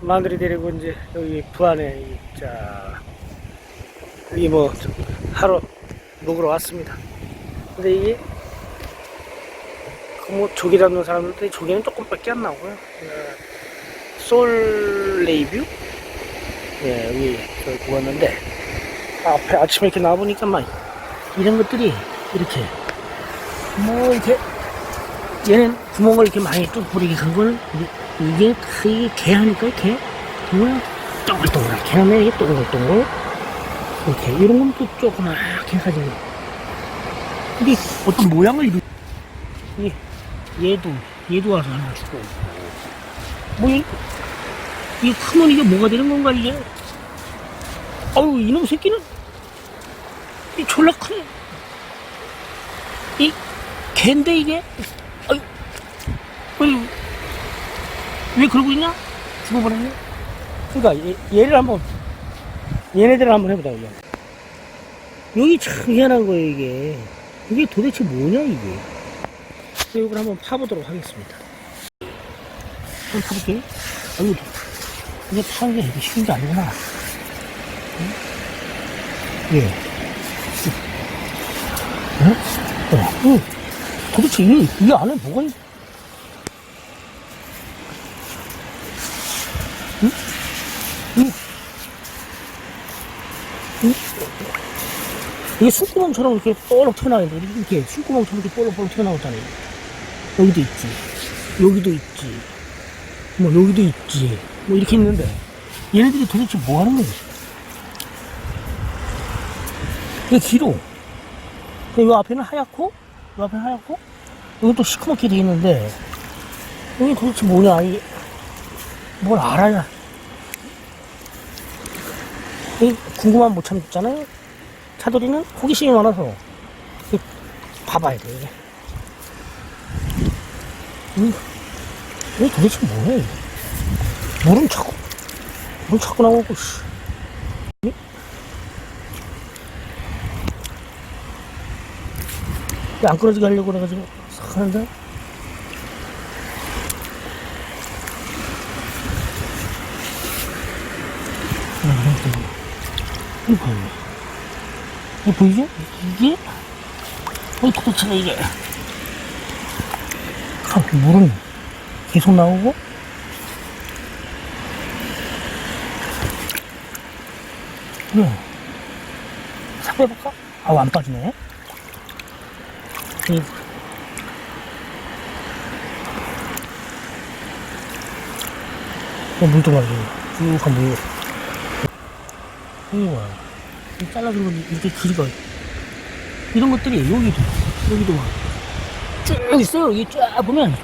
마늘이 데리고 이제 여기 부안에 이- 자 여기 뭐 하러 먹으러 왔습니다. 근데 이게 그뭐 조개 잡는 사람들 조개는 조금밖에 안 나오고요. 어, 솔 레이뷰 예 여기 저기 왔는데 앞에 아침에 이렇게 나와보니까 막 이런 것들이 이렇게 뭐 이렇게 얘는 구멍을 이렇게 많이 뚫뿌리게 한 거는 이- 이게 크게 개 하니까 개? 뭐야 동글동글하게 하면 이게 동글동글. 이렇게 이런 건 또 조그맣게 해가지고. 근데 어떤 모양을 이루 이 얘도 얘도 와서 하나 주고. 뭐 이, 이 크면 이게 뭐가 되는 건가 이게? 어우 이놈 새끼는 이 졸라 큰이 개인데 이게 아유 아유 왜 그러고 있냐? 죽어버렸네. 그러니까 얘, 얘를 한번 얘네들을 한번 해보자 여기 여기 참 희한한 거예요 이게. 이게 도대체 뭐냐 이게. 그래서 이걸 한번 파보도록 하겠습니다. 한번 파볼게요. 아유 이게 파는 게 이렇게 쉬운 게 아니구나. 응? 예. 응? 어, 응. 도대체 이, 이 안에 뭐가 있... 응? 이게 숨구멍처럼 이렇게 뻘럭 튀어나오는데 이렇게 숨구멍처럼 이렇게 뻘럭뻘럭 튀어나오잖아요. 여기도 있지. 여기도 있지. 뭐 여기도 있지. 뭐 이렇게 있는데. 얘네들이 도대체 뭐 하는 거지? 이게 길어 이 앞에는 하얗고 이 앞에는 하얗고 여기 또 시커멓게 돼 있는데 여기 도대체 뭐냐 이게 뭘 알아야. 이 궁금한 못 참잖아요. 차돌이는 호기심이 많아서. 봐봐야 돼 이게. 이, 이게 도대체 뭐야 이게? 물은 자꾸 물 자꾸 나오고 씨. 이? 안 끊어지게 하려고 그래가지고 싹 하는데 이거 봐요. 이거 보이죠? 이게? 이 도대체 이게. 아, 물은 계속 나오고. 네. 싹 빼볼까? 아우, 안 빠지네. 이, 이 물도 말이죠. 쭉한 물. 이 잘라준 건 이렇게 길이가 이런 것들이 여기도 여기도 막쭉 있어요. 여기 쫙 보면